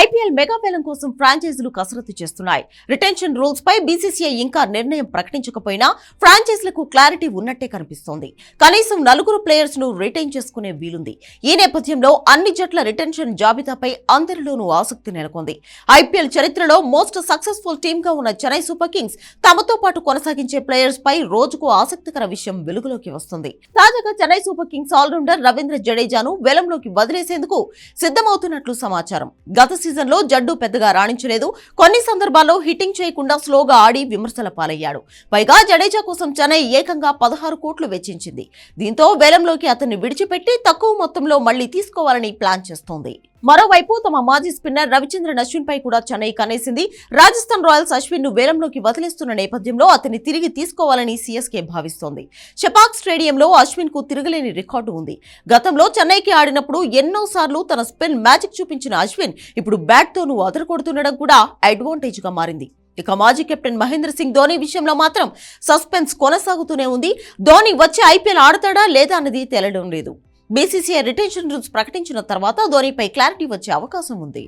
IPL మెగాపేలం కోసం ఫ్రాంచైజీలు కసరత్తు చేస్తున్నాయి. రిటెన్షన్ రూల్స్ పై బీసీసీఐ ఇంకా నిర్ణయం ప్రకటించకపోయినా ఫ్రాంచైజీలకు క్లారిటీ ఉన్నట్టే కనిపిస్తోంది. కనీసం నలుగురు ప్లేయర్స్ను రిటైన్ చేసుకునే వీలుంది. ఈ నేపథ్యంలో అన్ని జట్ల రిటెన్షన్ జాబితాపై అందరిలోనూ ఆసక్తి నెలకొంది. ఐపీఎల్ చరిత్రలో మోస్ట్ సక్సెస్ఫుల్ టీమ్గా ఉన్న చెన్నై సూపర్ కింగ్స్ తమతో పాటు కొనసాగించే ప్లేయర్స్ పై రోజుకు ఆసక్తికర విషయం వెలుగులోకి వస్తుంది. తాజాగా Chennai Super Kings allrounder Ravindra జడేజాను వెలంలోకి వదిలేసేందుకు సిద్ధమవుతున్నట్లు సమాచారం. గత సీజన్లో జడ్డు పెద్దగా రాణించలేదు. కొన్ని సందర్భాల్లో హిట్టింగ్ చేయకుండా స్లోగా ఆడి విమర్శల పాలయ్యాడు. పైగా జడేజా కోసం చెన్నై ఏకంగా పదహారు కోట్లు వెచ్చించింది. దీంతో వేలంలోకి అతన్ని విడిచిపెట్టి తక్కువ మొత్తంలో మళ్ళీ తీసుకోవాలని ప్లాన్ చేస్తోంది. మరోవైపు తమ మాజీ స్పిన్నర్ రవిచంద్రన్ అశ్విన్ పై కూడా చెన్నై కనేసింది రాజస్థాన్ రాయల్స్ అశ్విన్ను వేలంలోకి వదిలేస్తున్న నేపథ్యంలో అతన్ని తిరిగి తీసుకోవాలని సీఎస్కే భావిస్తోంది. షపాక్ స్టేడియంలో అశ్విన్కు తిరగలేని రికార్డు ఉంది. గతంలో చెన్నైకి ఆడినప్పుడు ఎన్నోసార్లు తన స్పిన్ మ్యాజిక్ చూపించిన అశ్విన్ ఇప్పుడు బ్యాట్ తోనూ అదరకొడుతుండడం కూడా అడ్వాంటేజ్గా మారింది. ఇక మాజీ కెప్టెన్ మహేంద్ర సింగ్ ధోని విషయంలో మాత్రం సస్పెన్స్ కొనసాగుతూనే ఉంది. ధోని వచ్చి ఐపీఎల్ ఆడతాడా లేదా అన్నది తేలడం లేదు. బీసీసీఐ రిటెన్షన్ రూల్స్ ప్రకటించిన తర్వాత ధోనిపై క్లారిటీ వచ్చే అవకాశం ఉంది.